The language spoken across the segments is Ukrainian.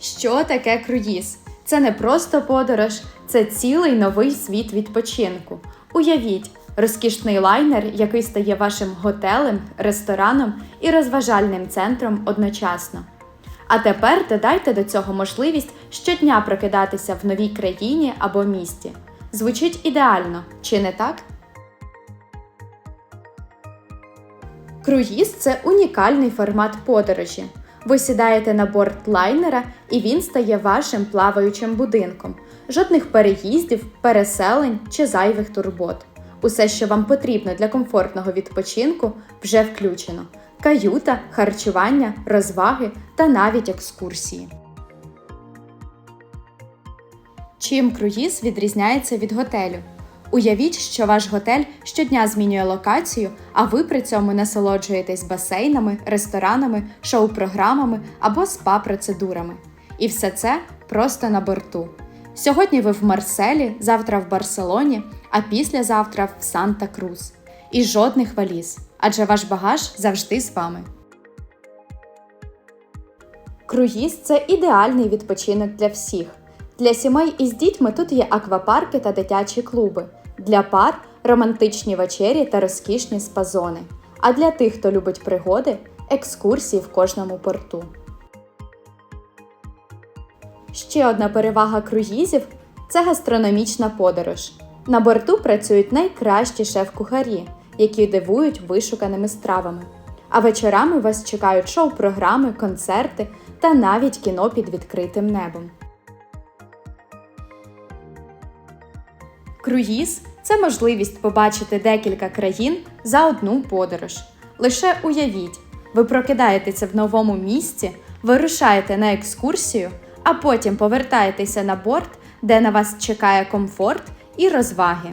Що таке круїз? Це не просто подорож, це цілий новий світ відпочинку. Уявіть, розкішний лайнер, який стає вашим готелем, рестораном і розважальним центром одночасно. А тепер додайте до цього можливість щодня прокидатися в новій країні або місті. Звучить ідеально, чи не так? Круїз це унікальний формат подорожі. Ви сідаєте на борт лайнера, і він стає вашим плаваючим будинком. Жодних переїздів, переселень чи зайвих турбот. Усе, що вам потрібно для комфортного відпочинку, вже включено: каюта, харчування, розваги та навіть екскурсії. Чим круїз відрізняється від готелю? Уявіть, що ваш готель щодня змінює локацію, а ви при цьому насолоджуєтесь басейнами, ресторанами, шоу-програмами або спа-процедурами. І все це просто на борту. Сьогодні ви в Марселі, завтра в Барселоні, а післязавтра в Санта-Крус. І жодних валіз, адже ваш багаж завжди з вами. Круїз це ідеальний відпочинок для всіх. Для сімей із дітьми тут є аквапарки та дитячі клуби. Для пар романтичні вечері та розкішні спа-зони. А для тих, хто любить пригоди, екскурсії в кожному порту. Ще одна перевага круїзів це гастрономічна подорож. На борту працюють найкращі шеф-кухарі, які дивують вишуканими стравами. А вечорами вас чекають шоу-програми, концерти та навіть кіно під відкритим небом. Круїз це можливість побачити декілька країн за одну подорож. Лише уявіть, ви прокидаєтеся в новому місці, вирушаєте на екскурсію, а потім повертаєтеся на борт, де на вас чекає комфорт і розваги.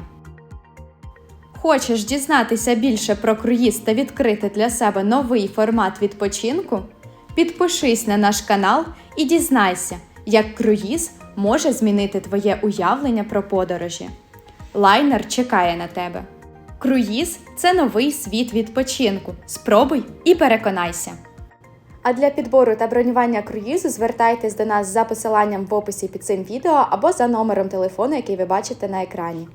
Хочеш дізнатися більше про круїз та відкрити для себе новий формат відпочинку? Підпишись на наш канал і дізнайся, як круїз може змінити твоє уявлення про подорожі. Лайнер чекає на тебе. Круїз це новий світ відпочинку. Спробуй і переконайся. А для підбору та бронювання круїзу звертайтесь до нас за посиланням в описі під цим відео або за номером телефону, який ви бачите на екрані.